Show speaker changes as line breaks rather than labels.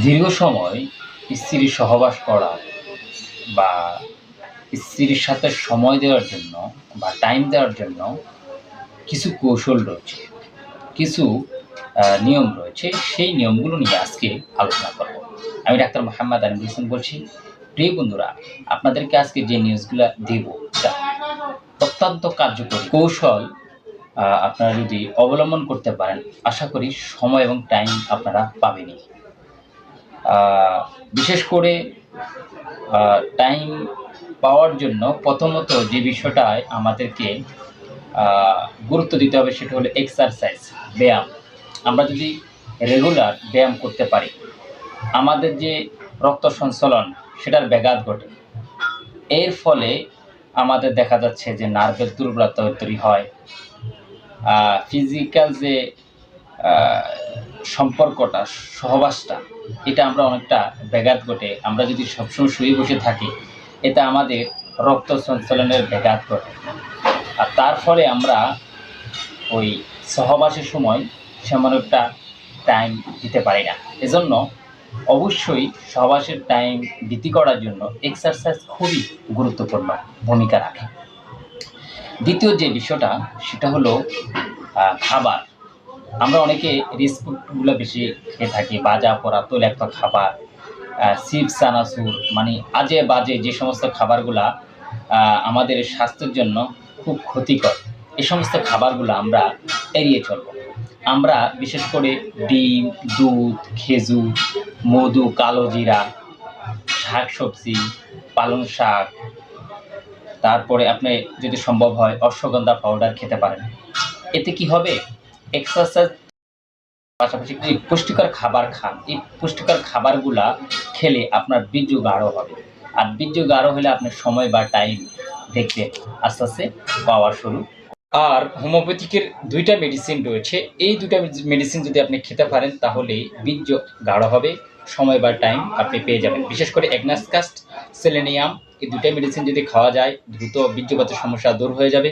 দীর্ঘ সময় স্ত্রীর সহবাস করা বা স্ত্রীর সাথে সময় দেওয়ার জন্য বা টাইম দেওয়ার জন্য কিছু কৌশল রয়েছে, কিছু নিয়ম রয়েছে। সেই নিয়মগুলো নিয়ে আজকে আলোচনা করব। আমি ডাক্তার মোহাম্মদ আনিমুল হোসেন বলছি। প্রিয় বন্ধুরা, আপনাদেরকে আজকে যে নিউজগুলো দেব তা অত্যন্ত কার্যকরী কৌশল আপনারা যদি অবলম্বন করতে পারেন, আশা করি সময় এবং টাইম আপনারা পাবেনই। বিশেষ করে টাইম পাওয়ার জন্য প্রথমত যে বিষয়টায় আমাদেরকে গুরুত্ব দিতে হবে সেটা হলো এক্সারসাইজ ব্যায়াম। আমরা যদি রেগুলার ব্যায়াম করতে পারি, আমাদের যে রক্ত সঞ্চালন, সেটার ব্যাঘাত ঘটে। এর ফলে আমাদের দেখা যাচ্ছে যে নার্ভের দুর্বলতা তৈরি হয়। ফিজিক্যাল যে সম্পর্কটা, সহবাসটা, এটা আমরা অনেকটা ব্যাঘাত ঘটে। আমরা যদি সবসময় শুয়ে বসে থাকি, এটা আমাদের রক্ত সঞ্চালনের ব্যাঘাত ঘটে। আর তার ফলে আমরা ওই সহবাসের সময় সেমন একটা টাইম দিতে পারি না। এজন্য অবশ্যই সহবাসের টাইম বৃদ্ধি করার জন্য এক্সারসাইজ খুবই গুরুত্বপূর্ণ ভূমিকা রাখে। দ্বিতীয় যে বিষয়টা, সেটা হলো খাবার। আমরা অনেকে রিস্কগুলো বেশি খেয়ে থাকি, বাজা পড়া তৈলাক্ত খাবার চিপস চানাচুর মানে আজে বাজে যে সমস্ত খাবারগুলা আমাদের স্বাস্থ্যের জন্য খুব ক্ষতিকর। এই সমস্ত খাবারগুলো আমরা এড়িয়ে চলব। আমরা বিশেষ করে ডিম, দুধ, খেজুর, মধু, কালো জিরা শাক সবজি পালং শাক, তারপরে আপনি যদি সম্ভব হয় অশ্বগন্ধা পাউডার খেতে পারেন। এতে কি হবে? এক্সারসাইজ পাশাপাশি পুষ্টিকর খাবার খান, এই পুষ্টিকর খাবারগুলা খেলে আপনার বীর্য গাঢ় হবে। আর বীর্য গাঢ় হলে আপনার সময় বা টাইম দেখবেন, আস্তে আস্তে পাওয়া শুরু। আর হোমিওপ্যাথিকের দুইটা মেডিসিন রয়েছে। এই দুইটা মেডিসিন যদি আপনি খেতে পারেন, তাহলে বীর্য গাঢ় হবে, সময় বা টাইম আপনি পেয়ে যাবেন। বিশেষ করে এগনাসকাস্ট সেলেনিয়াম এই দুইটা মেডিসিন যদি খাওয়া যায়, দ্রুত বীর্যপাতের সমস্যা দূর হয়ে যাবে।